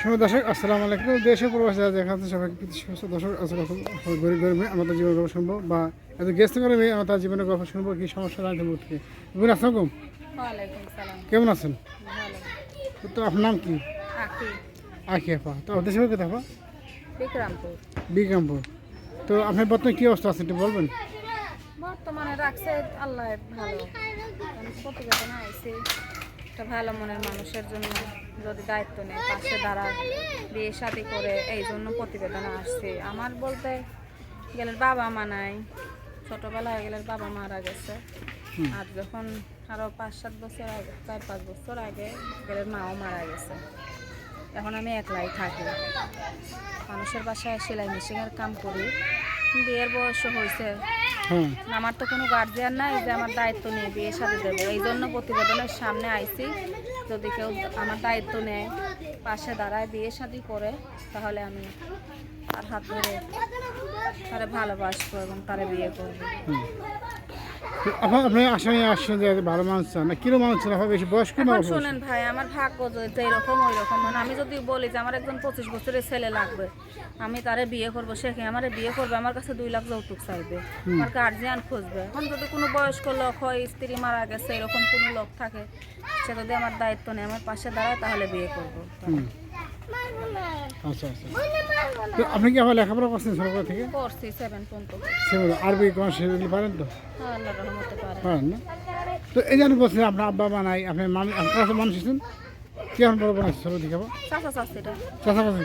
শুভ দর্শক আসসালামু আলাইকুম। দেশে প্রবাসী যারা দেখা যাচ্ছে সবাইকে দর্শক আসসালাম গরিব গরিব আমরা তার জীবনের গল্প শুনব বা এত গেস্ট করে আমরা তার জীবনের গল্প শুনব কি সমস্যা রাখতে থেকে। বুঝুন আসসালাম কেমন আছেন? তো আপনার নাম কি? আখি আপা। তো দেশের কোথায় আপা? বিক্রমপুর। বিক্রমপুর। তো আপনার বর্তমানে কী অবস্থা আছে একটু বলবেন? বর্তমানে রাখছে আল্লাহ ভালো। প্রতিবেদন আইছি। একটা ভালো মনের মানুষের জন্য যদি দায়িত্ব নেয় পাশে দাঁড়ায় বিয়ে শাদি করে এই জন্য প্রতিবেদন আসছে। আমার বলতে গেলের বাবা মা নাই ছোটোবেলায় গেলের বাবা মারা গেছে। আর যখন আরও পাঁচ সাত বছর আগে চার পাঁচ বছর আগে গেলের মাও মারা গেছে। এখন আমি একলাই থাকি। মানুষের বাসায় সেলাই মেশিনের কাম করি। বিয়ের বয়স হয়েছে হ্যাঁ আমার তো কোনো গার্জিয়ান নাই যে আমার দায়িত্ব নিয়ে বিয়ে সাথে দেবে। এই জন্য প্রতিবেদনের সামনে আইসি যদি কেউ আমার দায়িত্ব নেয় পাশে দাঁড়ায় বিয়ে শাদি করে তাহলে আমি তার হাত ধরে তারা ভালোবাসবো এবং তারা বিয়ে করব। আপনি আসামে আসছেন যে ভালো মানুষ চান না কিরম মানুষ চান? আপনার বেশি বয়স্ক না? শোনেন ভাই আমার ভাগ্য যে- যে এরকম ওই রকম মানে আমি যদি বলি যে আমার একজন পঁচিশ বছরের ছেলে লাগবে আমি তারে বিয়ে করব সে কি আমারে বিয়ে করবে? আমার কাছে দুই লাখ যৌতুক চাইবে আমার গার্জিয়ান খুঁজবে। এখন যদি কোনো বয়স্ক লোক হয় স্ত্রী মারা গেছে এরকম কোনো লোক থাকে সে যদি আমার দায়িত্ব নেয় আমার পাশে দাঁড়ায় তাহলে বিয়ে করব। আচ্ছা আচ্ছা। তো আপনি কি আবার লেখাপড়া করছেন সরকার থেকে? করছি সেভেন পর্যন্ত। সে বলো, আরবি কোন সেগুলি পারেন তো? হ্যাঁ রহমতে পারেন না? তো এই জন্য বলছেন আপনার আব্বা মা নাই আপনি মানুষ আপনার মানুষ এসেছেন কি এখন বড় আবার? চাচা চাচিটা চাষা বাসা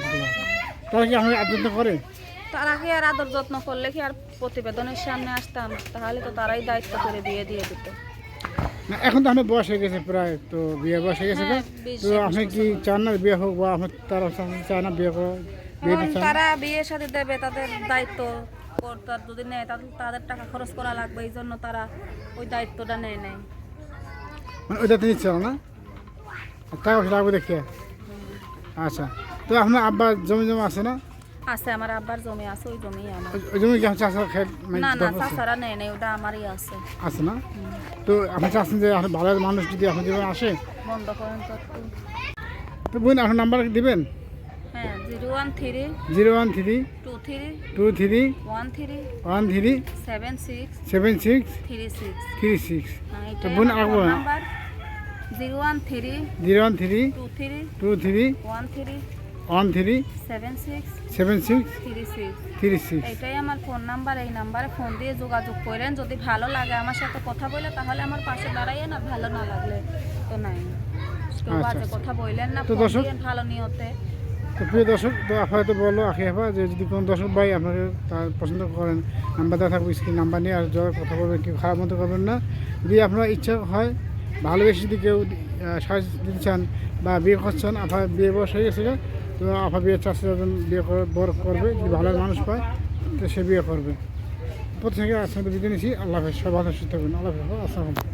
তারা কি আপনি আদ্যন্ত করে? তারা কি আর আদর যত্ন করলে কি আর প্রতিবেদনের সামনে আসতাম? তাহলে তো তারাই দায়িত্ব করে বিয়ে দিয়ে দিত। না এখন তো আপনার বয়স হয়ে গেছে প্রায় তো বিয়ে বয়স হয়ে গেছে তো? হ্যাঁ, বিশ, তো আপনি কি চান না বিয়ে হোক বা আপনার তারা চান- না বিয়ে করা বিয়ে চান? তারা বিয়ে সাথে দেবে তাদের দায়িত্ব কর্তার যদি নেয় তাহলে তাদের টাকা খরচ করা লাগবে এই জন্য তারা ওই দায়িত্বটা নেয় নেয় মানে ওইটা তিনি চান না? টাকা পয়সা লাগবে দেখে? আচ্ছা তো আপনার আব্বার জমি জমা আছে না? আছে আমার আব্বার জমি আছে ওই জমি আমার। ওই- জমি কি চাষা খেয়ে মানে না না আছে? চাচারা নেই ওটা আমারই আছে। আছে না? তো আপনি চাচ্ছেন যে আপনি ভালো মানুষ যদি আপনার জীবনে আসে? বন্ধ করেন তো তো বোন আপনার নাম্বার দিবেন? হ্যাঁ zero one three zero one three two three two three one three one three seven six seven six three six. Three six. হ্যাঁ, তো বোন আমার আগে ফোন বলেন। Number. Zero one three zero one three two three two three one three one three seven six seven six three six three six এটাই আমার phone number এই নাম্বারে ফোন দিয়ে যোগাযোগ করেন। যদি ভালো লাগে আমার সাথে কথা বলে তাহলে আমার পাশে দাঁড়াইয়ে না ভালো না লাগলে তো নাই। আচ্ছা, বাজে আচ্ছা। কথা বললেন না তো দর্শক- ভালো নিয়তে। তো প্রিয় দর্শক তো আপনারা তো আখি যে যদি কোনো দর্শক ভাই আপনাকে তার পছন্দ করেন নাম্বার দেওয়া থাকবে স্ক্রিন নাম্বার নিয়ে আর যারা কথা বলবেন কেউ খারাপ মতো করবেন না। যদি আপনার ইচ্ছা হয় ভালোবেসে যদি কেউ সাহায্য দিতে চান বা বিয়ে করছেন, আফা বিয়ে বয়স হয়ে গেছে তো আফা বিয়ে চাষে যখন বিয়ে বড় করবে, যদি ভালো মানুষ পায়, তো সে বিয়ে করবে। প্রত্যেকে আসলে বিদায় নিচ্ছি। আল্লাহ হাফেজ। সব ভালো সুস্থ করবেন আল্লাহ হাফেজ। আসসালাম